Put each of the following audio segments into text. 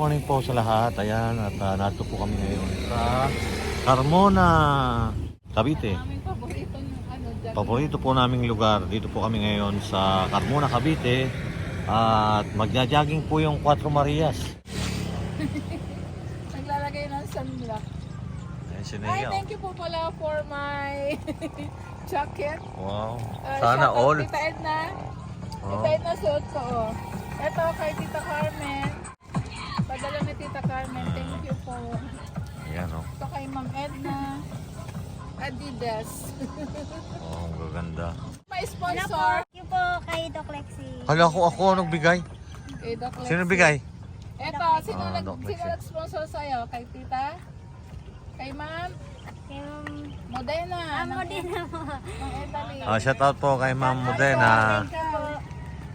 Morning po sa lahat. Ayan, at uh, nato po kami ngayon sa Carmona, Cavite. Paborito ano. Paborito po naming lugar. Dito po kami ngayon sa Carmona, Cavite. At magja-jogging po yung Cuatro Marias. Naglalagay ng sunblock. Ayan si Ay, thank you po pala for my jacket. Wow. Uh, Sana shout out all. Tita Edna. Oh. Tita Edna suot ko. Oh. Ito kay Tita Carmen. Tita Carmen. Thank you po. Ayan oh. Ito kay Ma'am Edna. Adidas. Oh, ang gaganda. May Hello po. sponsor. Thank you po kay Doc Lexi. Hala ko ako nagbigay. Kay Doc Lexi. Sino bigay? Ito, sino, Ah, nag, Doc sino Lexi. nag-sponsor sa'yo? Kay Tita? Kay Ma'am? Yung Modena. amo ng- din na po. ng Italy. Ah, shout out po kay Ma'am Modena. Thank you po.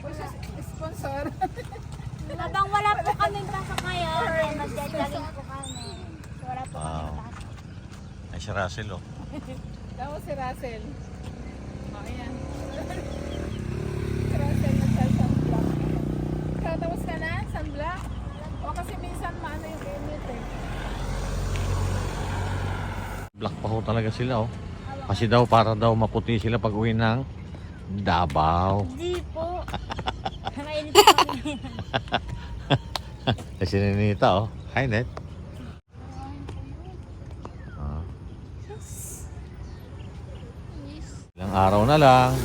Who's your sponsor? Habang wala po kaming pasok ngayon, eh, magja-jogging po kami. So, wala po Wow. kaming pasok. Ay, si Russell oh. Tapos si Russell. O, ayan. si Russell nagsa-sunblock. Tapos ka na? Sunblock? O kasi minsan maano yung init eh. Black pa ho talaga sila oh. Kasi daw para daw maputi sila pag uwi ng Davao. Hindi po. Po kami. Kasi Ninita oh. Hi Net. Araw na lang.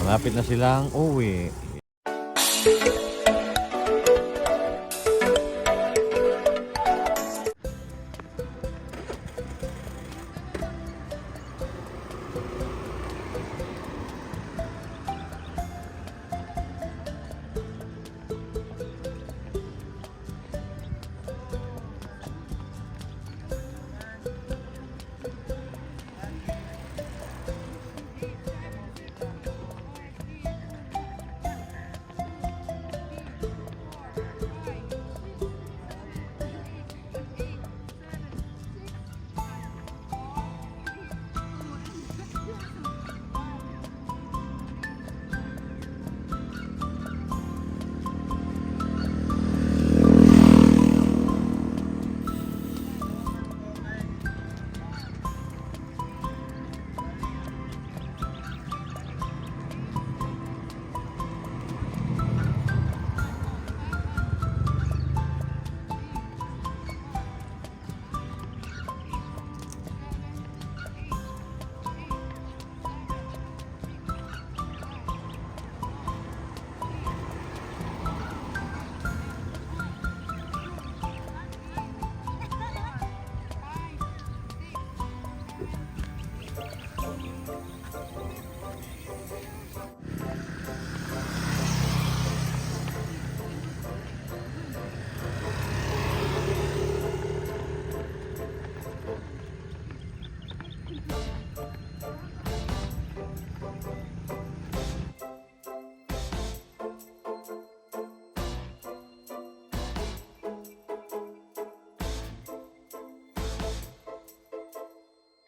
Malapit na silang uwi.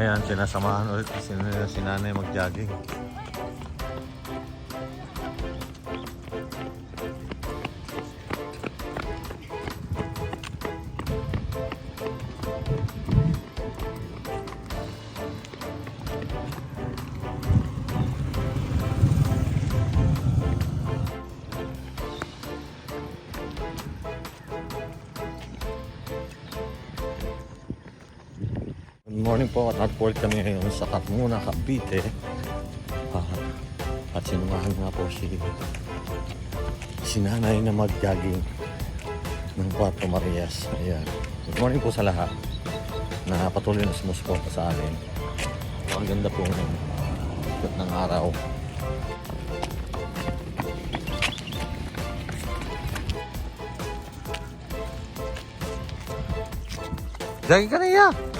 Ayan, sinasamahan ulit si, si nanay mag-jogging. Good morning po at hardport kami ngayon sa Carmona, Cavite. Ah, at sinumahan nga po si si nanay na mag-jogging ng Puerto Marias. Ayan. Good morning po sa lahat na patuloy na sumusuporta sa amin. Ang ganda po ng ng araw. Jogging ka na iya!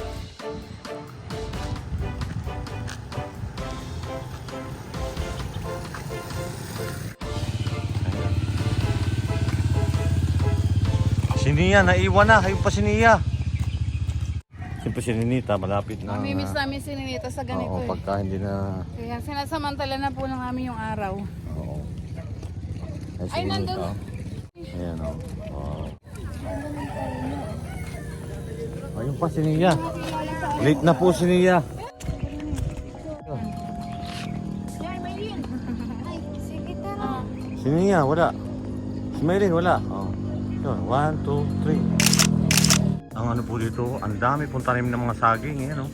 Nia, naiwan na. Kayo pa si Nia. Siyempre si Ninita, malapit na. Mamimiss namin si Ninita sa ganito Oo, eh. pagka hindi na... Kaya sinasamantala na po ng amin yung araw. Oo. Ay, si Ay, Ninita. nandun. Ayan o. Oh. Ayun pa si Nia. Late na po si Nia. Ay, sige tara. Si Nia, wala. Si Maylin, wala. Oh. Yun, one, two, three. Ang ano po dito, ang dami pong tanim ng mga saging. Yan, oh.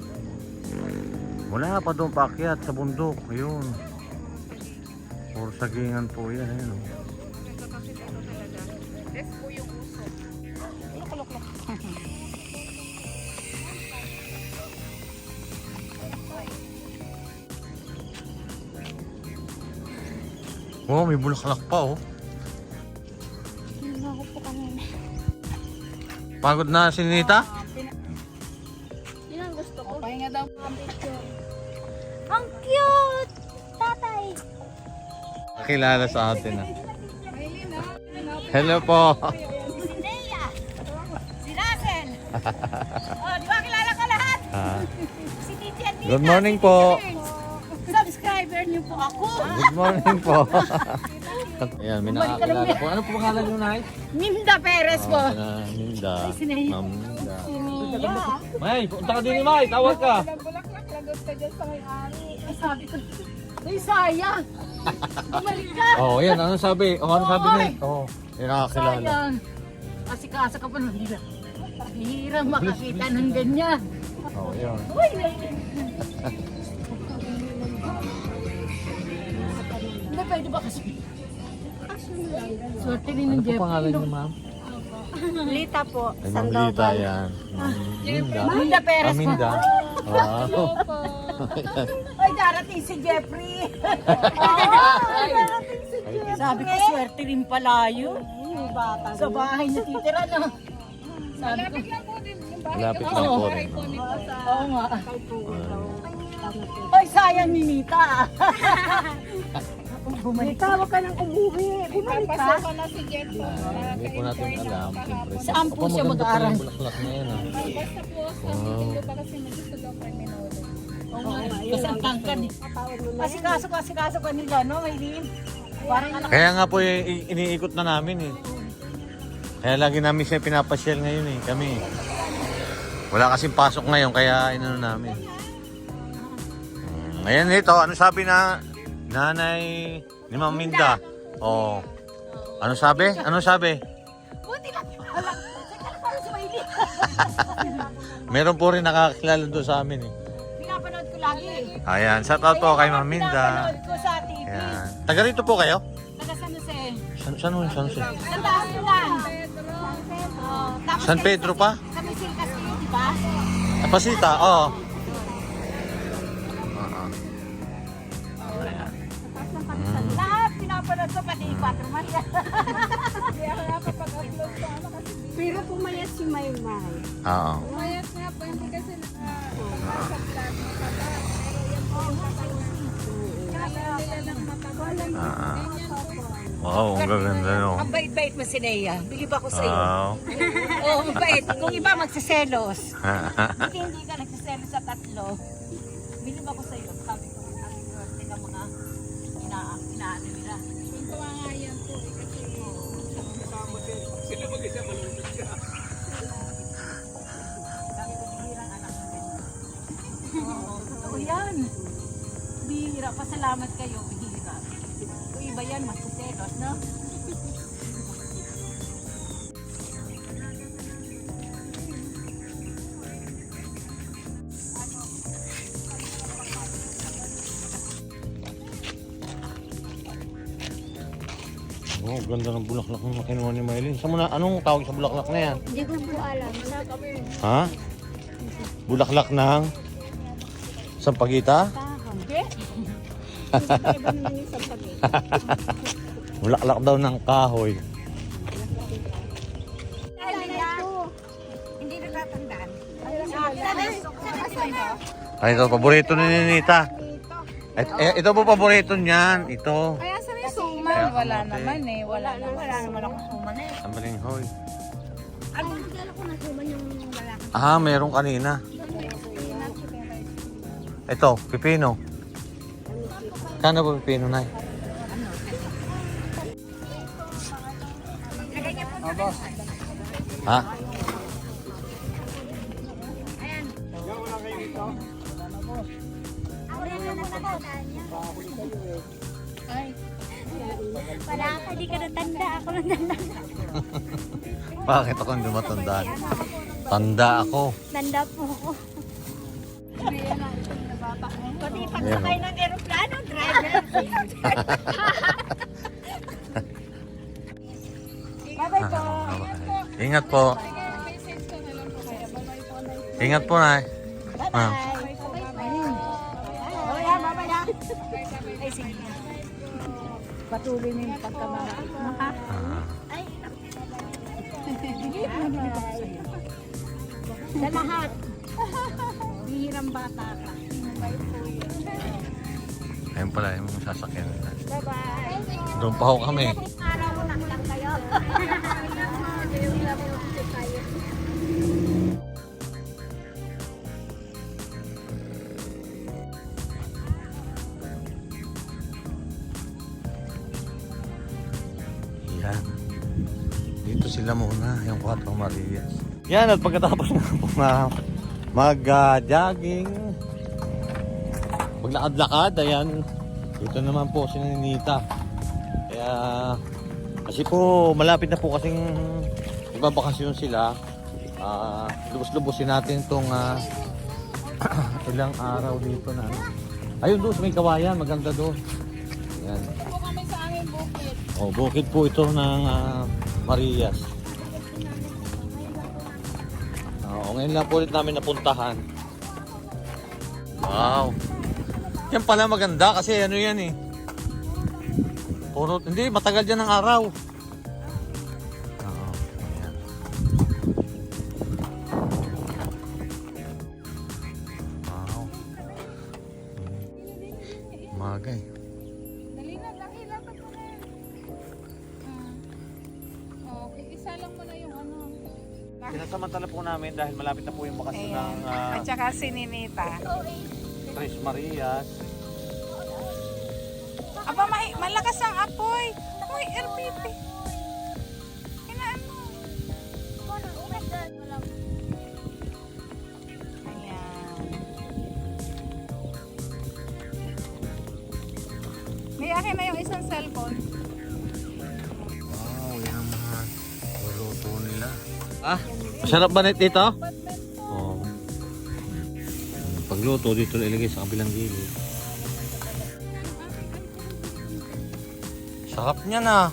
Wala pa doon paakyat sa bundok. Ayun. Puro sagingan po yan. Ayun, oh. Oh, may bulaklak pa, oh. Pagod na si Nita? Yun ang gusto ko. Pahinga daw. Ang cute! Tatay! Kilala sa atin, ah. Ha. Hello po. Si Nea! Si Russell! oh, di ba kilala ka lahat? Ah, Si Titi at Nita. good morning po. Subscriber niyo po ako. Good morning po. Ayan, may nakakilala po. Ano po pangalan nyo, Nay? Minda Perez po. Oh, sina Minda. si Nay. Ma'am Minda. Nia. May, punta ka din ni May. Tawag ka. Bulaklak, lagot ka dyan sa may-ari. Ay, sabi ko. Ay, sayang. Bumalik ka. Oh, yan. Ano sabi? Oh, ano sabi niya? Oh, may nakakilala. Sayang. Kasi kasa ka pa ng hira. Hirang makakita ng ganyan. Oh, yan. Uy, Hindi, pwede ba kasi? Swerte din ng Ano po Jeff. pangalan niyo, ma'am? Lita po. Ay, Ma'am Lita yan. Ma'am Minda. Minda Perez Ah, po. Minda. Wow. Ay, darating si Jeffrey. Sabi ko, swerte rin pala yun. Sa bahay niya titira na. Sabi ko, Malapit lang po rin. oo nga. Ay, sayang ni Nita. Bumalik ka. Tawag ka ng umuwi. Bumalik ka. Papasok na si Jet po. Hindi po natin alam. Siyempre. Saan po siya mag-aaral? yung bulaklak na yan, ah. Basta po sa ko pa kasi may gusto daw. Oo nga. Kasi ang tangkad eh. Kasi kaso, kasi kaso ka nila, no, Maylin? Kaya nga po i- iniikot na namin eh. Kaya lagi namin siya pinapasyal ngayon eh, kami. Wala kasing pasok ngayon kaya inano namin. Ngayon ito, ano sabi na nanay ni Ma'am Minda? Oh. Ano sabi? Ano sabi? Buti lang. Meron po rin nakakilala doon sa amin eh. Pinapanood ko lagi eh. Ayan, shout out po kay Ma'am Minda. Pinapanood ko sa TV. Ayan. Taga rito po kayo? Taga San Jose. San, saan mo? San, San, Sa taas lang. Oh, tapos San Pedro pa? Sa Misil kasi, di ba? Ah, Pasita, oo. Lahat ko, yung Patroman. Hindi ako nakapag-upload sa ano kasi Pero pumayat si Maymay. Oo. mayat nga po, hindi kasi naka sa vlog mo. Pero yan po yung. Kaya nila ng mataba. Ah. Ganyan po. Wow, ang gaganda no. Ang bait-bait mo si Nea. Bigib ako sa iyo. Wow. Oo, oh, mabait. Kung iba magsiselos. Hindi, hindi ka nagsiselos sa tatlo. Bilib ako sa iyo. Sabi ko, ang swerte ng mga ina inaano nila. Pasalamat kayo, bihira. Kung iba yan, magsiselos, no? Oh, ganda ng bulaklak ng kinuha ni Maylin. Sa muna, anong tawag sa bulaklak na yan? Hindi ko po alam. Ha? Bulaklak ng sampagita? Bulaklak daw ng kahoy. Hindi natatandaan. Ay, ito, paborito ni Ninita. Et, eh, ito po paborito niyan. Ito. Kaya sa may suman, wala naman eh. Wala naman. Wala naman akong suman eh. Ang balinghoy. Ano nagdala ko na suman yung lalaki? Ah, meron kanina. Ito, pipino. Kano po pipino na? Ha? Wala ka, di ka natanda. Ako natanda. Bakit ako hindi matandaan? Tanda ako. Tanda po ako. Oh. Pati pagsakay ng Bye-bye po. Ingat po. Na po po. Ingat po, Nay. Ah. Na, na. Sige. Patuloy mo yung pagkamahal. Ha? Ah. Ay, Sa lahat. Bihirang bata ka. Ayun pala, yung sasakyan nila. Bye-bye. Doon pa ho kami. Araw mo lang lang kayo. Yan. Dito sila muna, yung Cuatro Marias. Yan, at pagkatapos na po na mag-jogging, maglakad-lakad, ayan, dito naman po si Ninita. Kaya, kasi po, malapit na po kasing magbabakasyon sila. Ah, lubos-lubosin natin itong ah, ilang araw dito na. ano. Ayun doon, may kawayan, maganda doon. Ayan. Po kami sa aming bukid. Oh, bukid po ito ng ah, Marias. Oo, ngayon lang po ulit namin napuntahan. Wow. Yan pala maganda kasi ano yan eh. Puro, hindi, matagal dyan ng araw. Oo, ayan. Wow. Magay. Dali na, laki, lapit mo na. Ah. Okay, isa lang mo na yung ano. Sinasamantala po namin dahil malapit na po yung bakasyon ng ah, At saka si Ninita. Tres Marias. Aba, may, malakas ang apoy. Uy, RPP. Inaan mo. Ayan. May akin na yung isang cellphone. Wow, yan ang mga luluto nila. Ah, masarap ba. Oh. Pagluto dito ilagay sa kabilang gilid. Sarap niya na.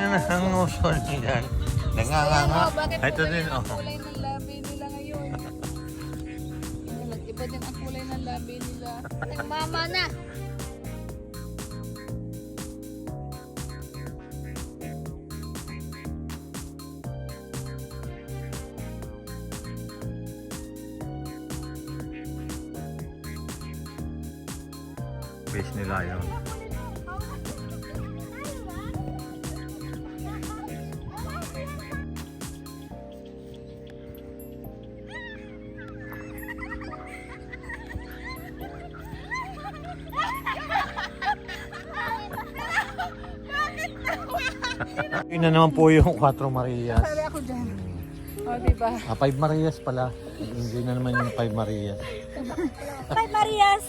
Yan ang uso niyan. Nanganganga. bakit Ito din, ang oh. kulay ng labi nila ngayon? Iba din ang kulay ng labi nila. Mama na. Yun na naman po yung Cuatro Marias. Sabi ako dyan. O, diba? Ah, Five Marias pala. Enjoy na naman yung Five Marias. Bye, Marias.